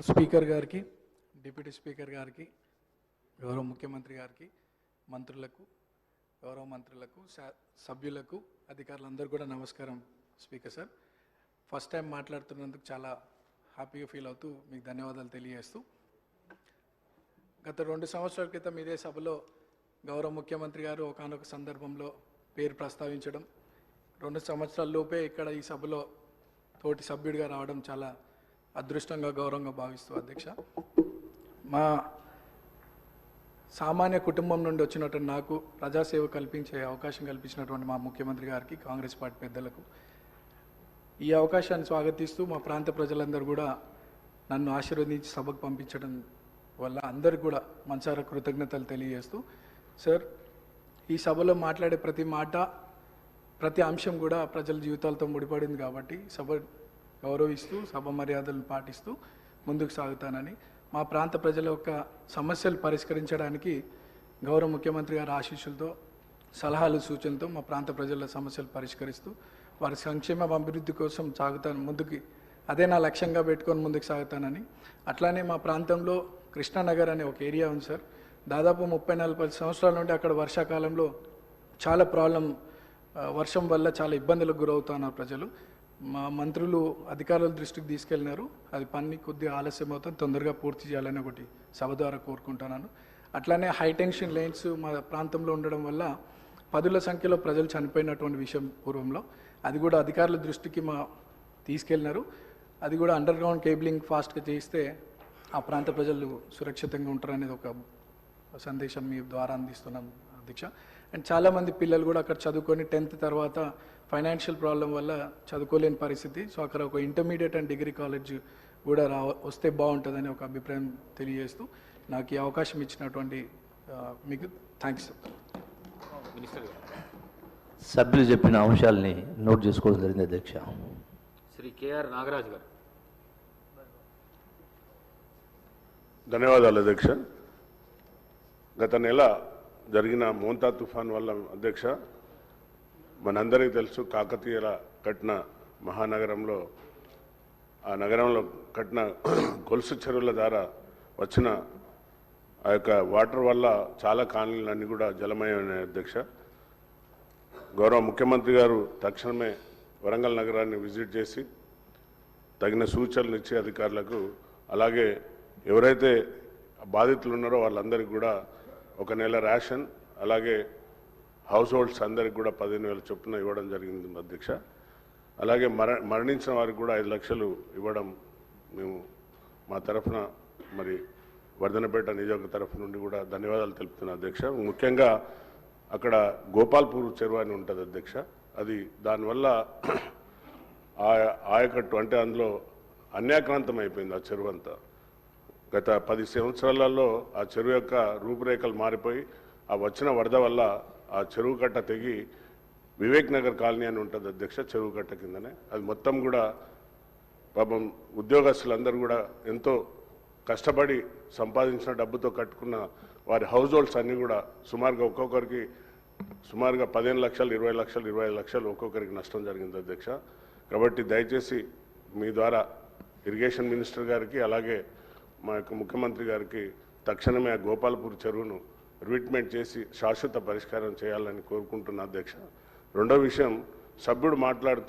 Speaker గారికి deputy speaker గారికి గౌరవ ముఖ్యమంత్రి గారికి మంత్రులకు గౌరవ మంత్రులకు స- సభ్యులకు అధికారులందరూ కూడా నమస్కారం స్పీకర్ సార్. ఫస్ట్ టైం మాట్లాడుతున్నందుకు చాలా హ్యాపీగా ఫీల్ అవుతూ మీకు ధన్యవాదాలు తెలియజేస్తూ గత రెండు సంవత్సరాల క్రితం ఇదే సభలో గౌరవ ముఖ్యమంత్రి గారు ఒకనొక సందర్భంలో పేరు ప్రస్తావించడం రెండు సంవత్సరాల లోపే ఇక్కడ ఈ సభలో తోటి సభ్యుడిగా రావడం చాలా అదృష్టంగా గౌరవంగా భావిస్తూ అధ్యక్ష. మా సామాన్య కుటుంబం నుండి వచ్చినటువంటి నాకు ప్రజాసేవ కల్పించే అవకాశం కల్పించినటువంటి మా ముఖ్యమంత్రి గారికి కాంగ్రెస్ పార్టీ పెద్దలకు ఈ అవకాశాన్ని స్వాగతిస్తూ మా ప్రాంత ప్రజలందరూ కూడా నన్ను ఆశీర్వదించి సభకు పంపించడం వల్ల అందరికి కూడా మనసారా కృతజ్ఞతలు తెలియజేస్తూ సార్ ఈ సభలో మాట్లాడే ప్రతి మాట ప్రతి అంశం కూడా ప్రజల జీవితాలతో ముడిపడింది కాబట్టి సభ గౌరవిస్తూ సభ మర్యాదలను పాటిస్తూ ముందుకు సాగుతానని మా ప్రాంత ప్రజల యొక్క సమస్యలు పరిష్కరించడానికి గౌరవ ముఖ్యమంత్రి గారి ఆశీస్సులతో సలహాలు సూచనలతో మా ప్రాంత ప్రజల సమస్యలు పరిష్కరిస్తూ వారి సంక్షేమ అభివృద్ధి కోసం సాగుతాను ముందుకి అదే నా లక్ష్యంగా పెట్టుకొని ముందుకు సాగుతానని. అట్లానే మా ప్రాంతంలో కృష్ణానగర్ అనే ఒక ఏరియా ఉంది సార్. దాదాపు ముప్పై నలభై సంవత్సరాల నుండి అక్కడ వర్షాకాలంలో చాలా ప్రాబ్లం వర్షం వల్ల చాలా ఇబ్బందులకు గురవుతున్నారు ప్రజలు. మా మంత్రులు అధికారుల దృష్టికి తీసుకెళ్ళినారు. అది పని కొద్దిగా ఆలస్యం అవుతుంది. తొందరగా పూర్తి చేయాలని ఒకటి సభ ద్వారా కోరుకుంటున్నాను. అట్లానే హై టెన్షన్ లైన్స్ మా ప్రాంతంలో ఉండడం వల్ల పదుల సంఖ్యలో ప్రజలు చనిపోయినటువంటి విషయం పూర్వంలో. అది కూడా అధికారుల దృష్టికి మా తీసుకెళ్ళినారు. అది కూడా అండర్ గ్రౌండ్ కేబులింగ్ ఫాస్ట్గా చేస్తే ఆ ప్రాంత ప్రజలు సురక్షితంగా ఉంటారనేది ఒక సందేశం మీ ద్వారా అందిస్తున్నాం అధ్యక్ష. అండ్ చాలామంది పిల్లలు కూడా అక్కడ చదువుకొని టెన్త్ తర్వాత ఫైనాన్షియల్ ప్రాబ్లం వల్ల చదువుకోలేని పరిస్థితి. సో అక్కడ ఒక ఇంటర్మీడియట్ అండ్ డిగ్రీ కాలేజ్ కూడా రా వస్తే బాగుంటుందని ఒక అభిప్రాయం తెలియజేస్తూ నాకు ఈ అవకాశం ఇచ్చినటువంటి మీకు థ్యాంక్స్ సభ్యులు చెప్పిన అంశాలని నోట్ చేసుకోవడం జరిగింది అధ్యక్ష. శ్రీ కేఆర్ నాగరాజు గారు. ధన్యవాదాలు అధ్యక్ష. గత నెల జరిగిన మోంతా తుఫాన్ వల్ల అధ్యక్ష మనందరికీ తెలుసు కాకతీయుల కట్టిన మహానగరంలో ఆ నగరంలో కట్టిన గొలుసు చెరువుల ద్వారా వచ్చిన ఆ యొక్క వాటర్ వల్ల చాలా కాలనీలన్నీ కూడా జలమయమైన అధ్యక్ష. గౌరవ ముఖ్యమంత్రి గారు తక్షణమే వరంగల్ నగరాన్ని విజిట్ చేసి తగిన సూచనలు ఇచ్చే అధికారులకు అలాగే ఎవరైతే బాధితులు ఉన్నారో వాళ్ళందరికీ కూడా ఒక నెల రేషన్ అలాగే హౌస్ హోల్డ్స్ అందరికి కూడా పదిహేను వేల చొప్పున ఇవ్వడం జరిగింది అధ్యక్ష. అలాగే మర మరణించిన వారికి కూడా ఐదు లక్షలు ఇవ్వడం మేము మా తరఫున మరి వర్ధనపేట నియోజక తరఫు నుండి కూడా ధన్యవాదాలు తెలుపుతున్నా అధ్యక్ష. ముఖ్యంగా అక్కడ గోపాల్పూర్ చెరువు అని ఉంటుంది అధ్యక్ష. అది దానివల్ల ఆ ఆయకట్టు అంటే అందులో అన్యాక్రాంతం అయిపోయింది ఆ చెరువు అంతా గత పది సంవత్సరాలలో ఆ చెరువు యొక్క రూపురేఖలు మారిపోయి ఆ వచ్చిన వరద వల్ల ఆ చెరువు కట్ట తెగి వివేక్ నగర్ కాలనీ అని ఉంటుంది అధ్యక్ష చెరువు కట్ట కిందనే. అది మొత్తం కూడా పాపం ఉద్యోగస్తులందరూ కూడా ఎంతో కష్టపడి సంపాదించిన డబ్బుతో కట్టుకున్న వారి హౌస్ హోల్డ్స్ అన్నీ కూడా సుమారుగా ఒక్కొక్కరికి సుమారుగా పదిహేను లక్షలు ఇరవై లక్షలు ఇరవై ఐదు లక్షలు ఒక్కొక్కరికి నష్టం జరిగింది అధ్యక్ష. కాబట్టి దయచేసి మీ ద్వారా ఇరిగేషన్ మినిస్టర్ గారికి అలాగే మా యొక్క ముఖ్యమంత్రి గారికి తక్షణమే ఆ గోపాలపూర్ చెరువును రివిట్మెంట్ చేసి శాశ్వత పరిష్కారం చేయాలని కోరుకుంటున్న అధ్యక్ష. రెండో విషయం సభ్యుడు మాట్లాడుతూ